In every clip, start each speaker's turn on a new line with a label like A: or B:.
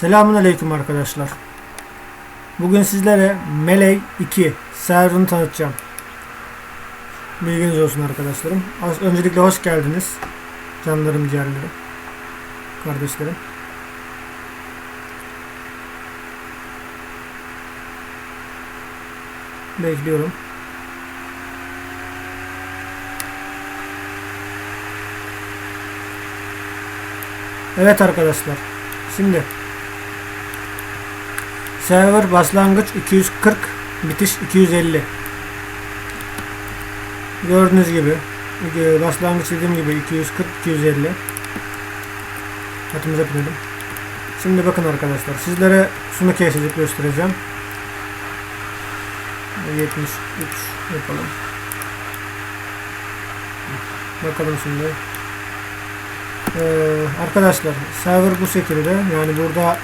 A: Selamun Aleyküm arkadaşlar. Bugün sizlere Melee 2 serverını tanıtacağım. Bilginiz olsun arkadaşlarım. Öncelikle hoş geldiniz. Canlarım, ciğerlerim, kardeşlerim. Bekliyorum. Evet arkadaşlar. Şimdi Server başlangıç 240, bitiş 250. Gördüğünüz gibi e, başlangıç dediğim gibi 240 250. Hatımıza binelim. Şimdi bakın arkadaşlar sizlere şunu kesecek göstereceğim. 73 yapalım. Bakalım şimdi. Ee, arkadaşlar server bu şekilde yani burada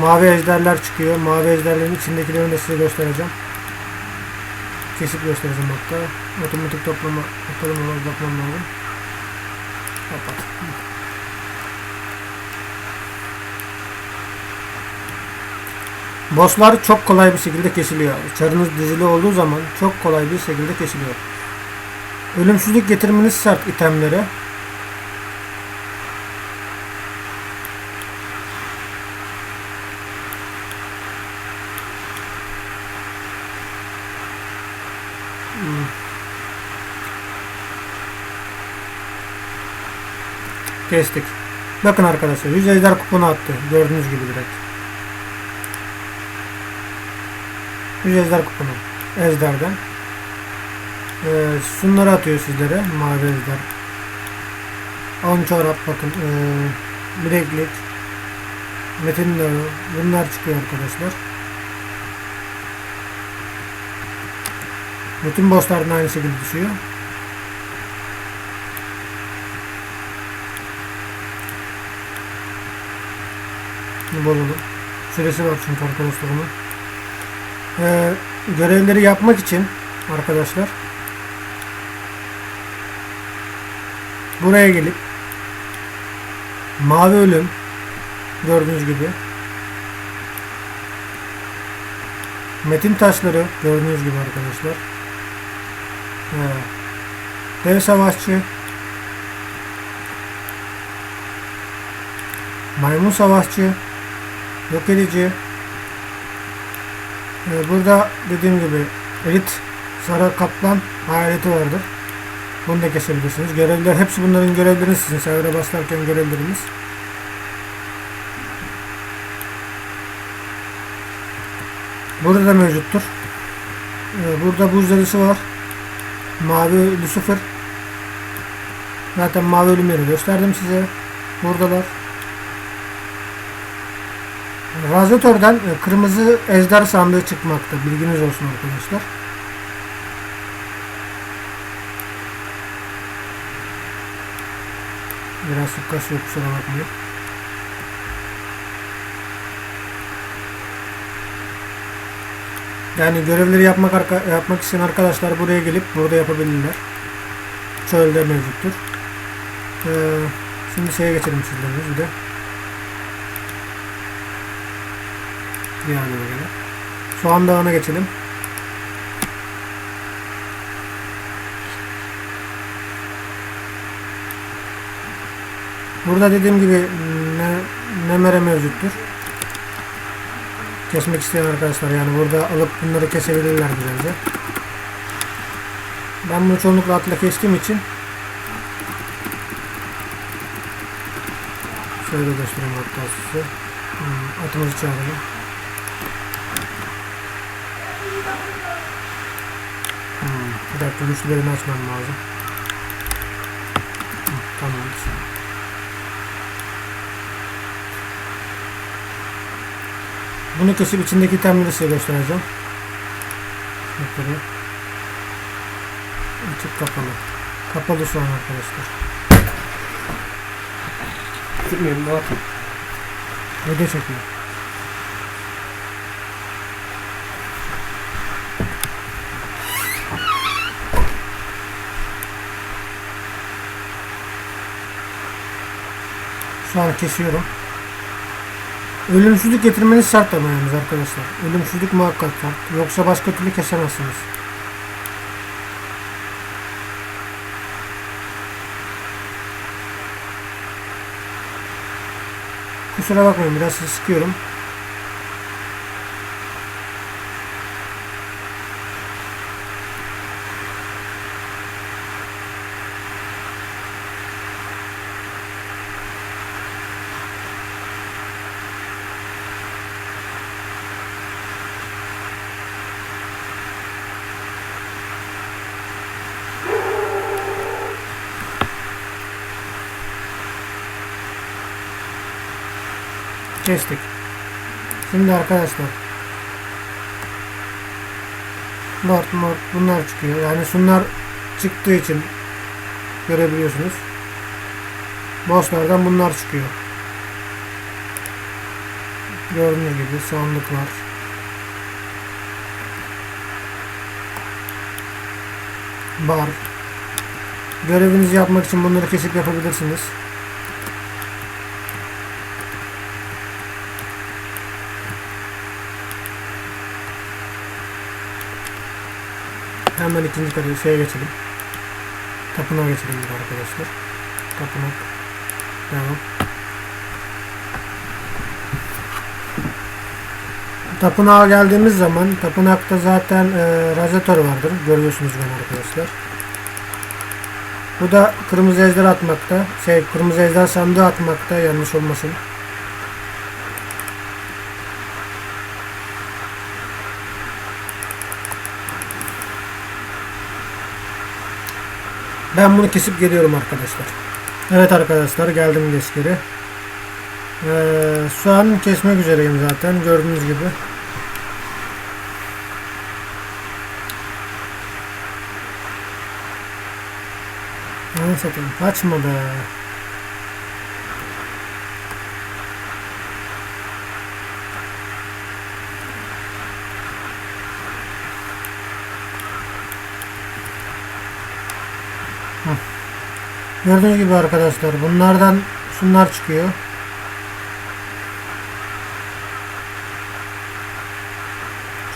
A: mavi ejderler çıkıyor. Mavi ejderlerin içindekilerini de size göstereceğim. Kesip göstereceğim hatta. Otomatik toplama ona bir bakmam lazım. Kapat. Bosslar çok kolay bir şekilde kesiliyor. Çarınız dizili olduğu zaman çok kolay bir şekilde kesiliyor. Ölümsüzlük getirmeniz şart itemlere. Kestik. Bakın arkadaşlar 100 ejder kuponu attı. Gördüğünüz gibi direkt. 100 ejder kuponu. Ejderden. Ee, şunları atıyor sizlere. Mavi ejder. 10 çorap bakın. Ee, bileklik. Metin dağı. Bunlar çıkıyor arkadaşlar. Bütün bosslardan aynı şekilde düşüyor. Bozuldu. Süresi var çünkü arkadaşlar. Ee, görevleri yapmak için arkadaşlar buraya gelip mavi ölüm gördüğünüz gibi metin taşları gördüğünüz gibi arkadaşlar dev savaşçı. Maymun savaşçı. Yok edici. Ee, burada dediğim gibi elit sarı kaplan hayaleti vardır. Bunu da kesebilirsiniz. Görevler hepsi bunların görevlerini sizin. Server'a başlarken görevleriniz. Burada da mevcuttur. Ee, burada buz delisi var mavi Lucifer zaten mavi ölümleri gösterdim size buradalar Radyatörden e, kırmızı ejder sandığı çıkmakta. Bilginiz olsun arkadaşlar. Biraz su kasıyor kusura bakmayın. Yani görevleri yapmak yapmak isteyen arkadaşlar buraya gelip burada yapabilirler. Çölde mevcuttur. Ee, şimdi şeye geçelim sizlerle bir de. Diğer bölgede. Soğan Dağı'na geçelim. Burada dediğim gibi ne, nemere mevcuttur. Kesmek isteyen arkadaşlar yani burada alıp bunları kesebilirler güzelce. Ben bunu çoğunlukla atla kestiğim için şöyle göstereyim hatta size. Hmm, atımızı çağıralım. Hmm, bir dakika güçlülerini açmam lazım. Hı, tamam. Bunu kesip içindeki itemleri size göstereceğim. Yukarı. Açık kapalı. Kapalı şu an arkadaşlar.
B: Tutmayayım ne yapayım?
A: Video çekiyor. Şu an kesiyorum. Ölümsüzlük getirmeniz şart ama yalnız arkadaşlar. Ölümsüzlük muhakkak şart. Yoksa başka türlü kesemezsiniz. Kusura bakmayın biraz sıkıyorum. Kestik. Şimdi arkadaşlar Lord Lord bunlar çıkıyor. Yani şunlar çıktığı için görebiliyorsunuz. Bosslardan bunlar çıkıyor. Gördüğünüz gibi sandıklar. Bar. Görevinizi yapmak için bunları kesip yapabilirsiniz. Hemen ikinci kare şeye geçelim. Tapınağa geçelim arkadaşlar. Tapınak. Devam. Tapınağa geldiğimiz zaman tapınakta zaten e, radyatör vardır. Görüyorsunuz ben arkadaşlar. Bu da kırmızı ejder atmakta. Şey kırmızı ejder sandığı atmakta yanlış olmasın. Ben bunu kesip geliyorum arkadaşlar. Evet arkadaşlar geldim geç geri. Ee, şu an kesmek üzereyim zaten gördüğünüz gibi. Ne satayım kaçma be. Gördüğünüz gibi arkadaşlar bunlardan şunlar çıkıyor.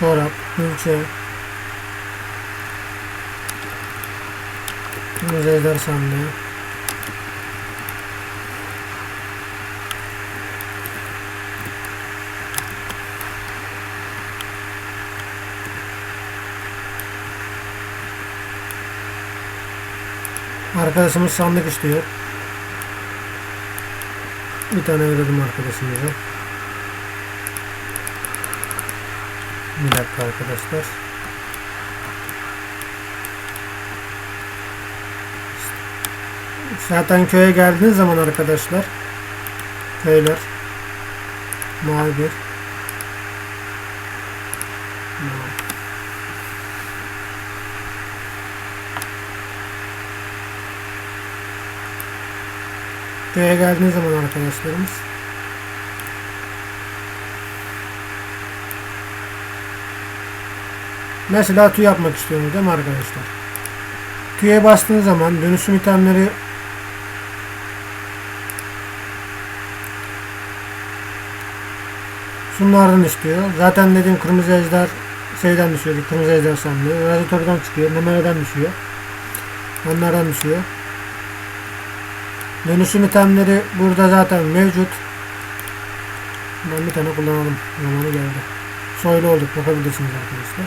A: Çorap, külçe, müzeyler sandığı. Arkadaşımız sandık istiyor. Bir tane verelim arkadaşımıza. Bir dakika arkadaşlar. Zaten köye geldiğiniz zaman arkadaşlar köyler mavi bir mavi. Köye geldiğiniz zaman arkadaşlarımız Mesela tüy yapmak istiyorsunuz değil mi arkadaşlar? Tüye bastığınız zaman dönüşüm itemleri Şunlardan istiyor. Zaten dediğim kırmızı ejder şeyden düşüyor. Kırmızı ejder sandığı. Radyatörden çıkıyor. Nemereden düşüyor. Onlardan düşüyor. Dönüşüm itemleri burada zaten mevcut. Ben bir tane kullanalım. Zamanı geldi. Soylu olduk. Bakabilirsiniz arkadaşlar.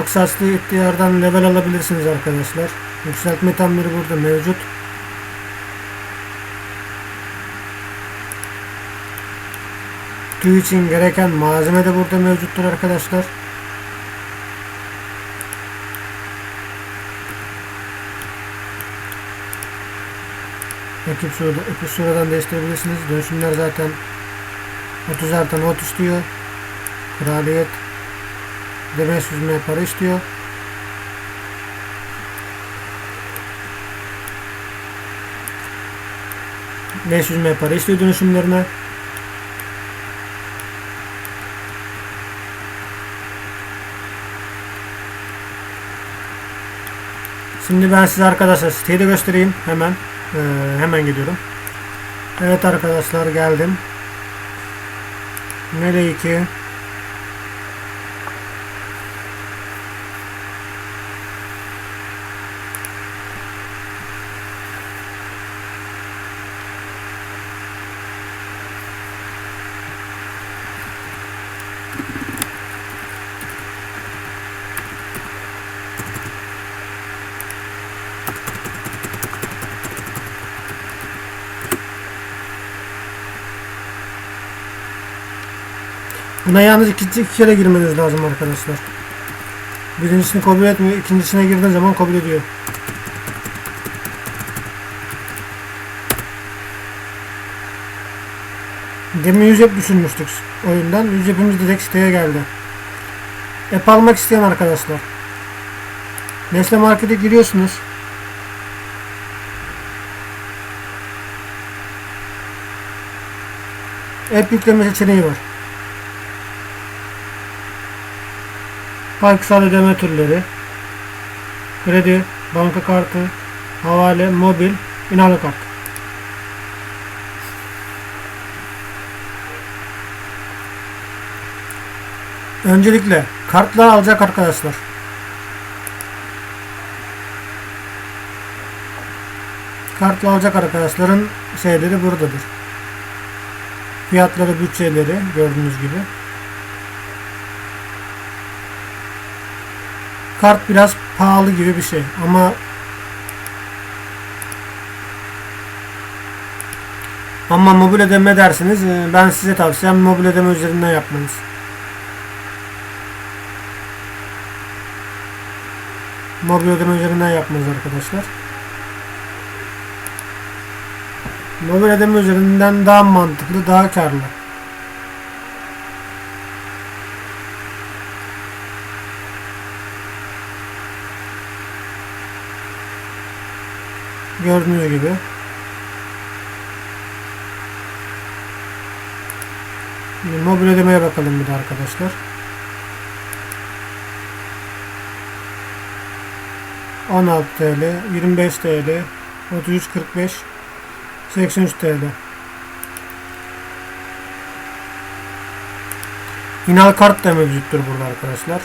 A: Aksaslı ihtiyardan level alabilirsiniz arkadaşlar. Yükseltme itemleri burada mevcut. Tüy için gereken malzeme de burada mevcuttur arkadaşlar. Ekip şurada, şuradan değiştirebilirsiniz. Dönüşümler zaten 30 artan 30 istiyor. Kraliyet de 500 M para istiyor. ...500 M para istiyor dönüşümlerine. Şimdi ben size arkadaşlar siteyi de göstereyim hemen. Ee, hemen gidiyorum. Evet arkadaşlar geldim. Nereye ki? Buna yalnız iki, kere girmeniz lazım arkadaşlar. Birincisini kabul etmiyor, ikincisine girdiğin zaman kabul ediyor. Demin 100 hep düşünmüştük oyundan. 100 hepimiz direkt siteye geldi. App almak isteyen arkadaşlar. Nesle Market'e giriyorsunuz. App yükleme seçeneği var. Parksal ödeme türleri, kredi, banka kartı, havale, mobil, inalı kart. Öncelikle kartlar alacak arkadaşlar. Kartla alacak arkadaşların şeyleri buradadır. Fiyatları, bütçeleri gördüğünüz gibi. Kart biraz pahalı gibi bir şey ama ama mobil ödeme dersiniz e, ben size tavsiyem mobil ödeme üzerinden yapmanız. Mobil ödeme üzerinden yapmanız arkadaşlar. Mobil ödeme üzerinden daha mantıklı, daha karlı. Gördüğünüz gibi. Şimdi mobil ödemeye bakalım bir de arkadaşlar. ...16 TL, 25 TL, 33.45, 83 TL. İnal kart da mevcuttur burada arkadaşlar.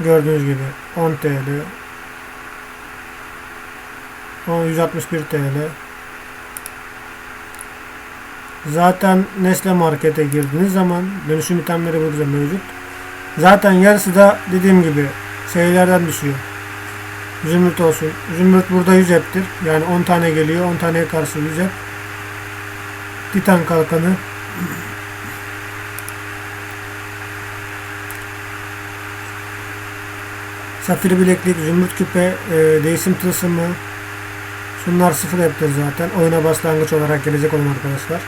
A: Gördüğünüz gibi 10 TL, o 161 TL. Zaten Nestle Market'e girdiğiniz zaman dönüşüm itemleri burada mevcut. Zaten yarısı da dediğim gibi şeylerden düşüyor. Zümrüt olsun. Zümrüt burada 100 heptir. Yani 10 tane geliyor. 10 taneye karşı 100 hep. Titan kalkanı. Safir bileklik, zümrüt küpe, e, değişim tılsımı, Şunlar sıfır heptir zaten. Oyuna başlangıç olarak gelecek olan arkadaşlar.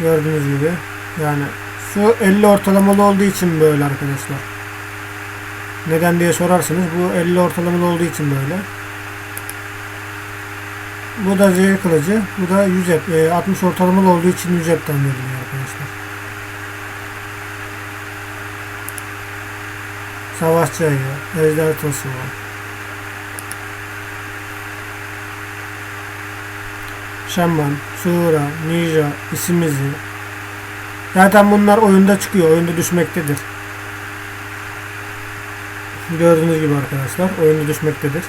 A: Gördüğünüz gibi. Yani şu 50 ortalamalı olduğu için böyle arkadaşlar. Neden diye sorarsınız. Bu 50 ortalamalı olduğu için böyle. Bu da zehir kılıcı. Bu da 100 hep. E, 60 ortalamalı olduğu için 100 hepten veriliyor arkadaşlar. Savaşçı ayı. Ejder tılsımı. Şaman, Sura, Ninja, isimizi. Zaten bunlar oyunda çıkıyor. Oyunda düşmektedir. Gördüğünüz gibi arkadaşlar. Oyunda düşmektedir.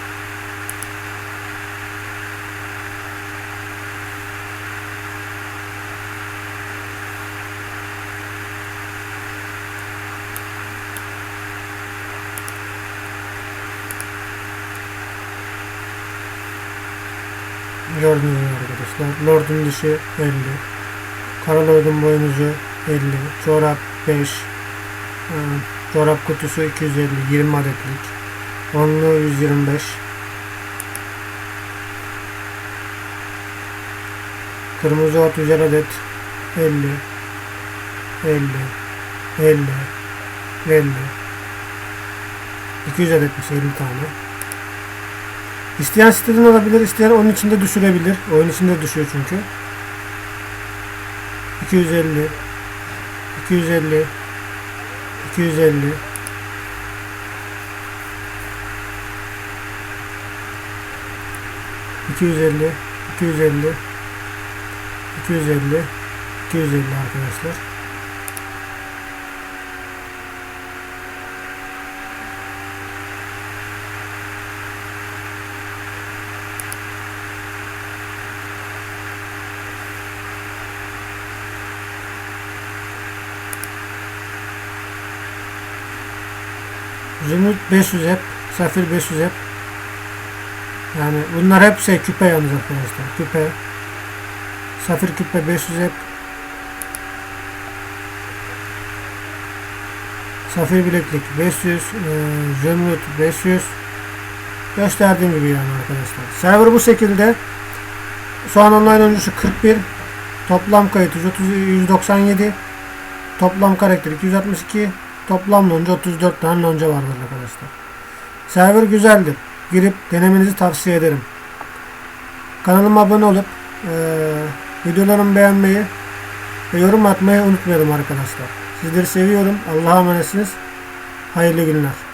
A: Gibi arkadaşlar. Lord'un dişi 50. Kara Lord'un boynuzu 50. Çorap 5. Ee, Çorap kutusu 250. 20 adetlik. Onlu 125. Kırmızı ot 100 adet 50 50 50 50 200 adetmiş 50 tane. İsteyen siteden alabilir, isteyen onun içinde düşürebilir. Oyun içinde düşüyor çünkü. 250 250 250 250 250 250 250 arkadaşlar. Zümrüt 500 hep, Safir 500 hep. Yani bunlar hep şey küpe yalnız arkadaşlar. Küpe. Safir küpe 500 hep. Safir bileklik 500. E, zümrüt 500. Gösterdiğim gibi yani arkadaşlar. Server bu şekilde. Şu online oyuncusu 41. Toplam kayıt 130, 197. Toplam karakter 262. Toplam lonca 34 tane lonca vardır arkadaşlar. Server güzeldir. Girip denemenizi tavsiye ederim. Kanalıma abone olup eee videolarımı beğenmeyi ve yorum atmayı unutmayalım arkadaşlar. Sizleri seviyorum. Allah'a emanetsiniz. Hayırlı günler.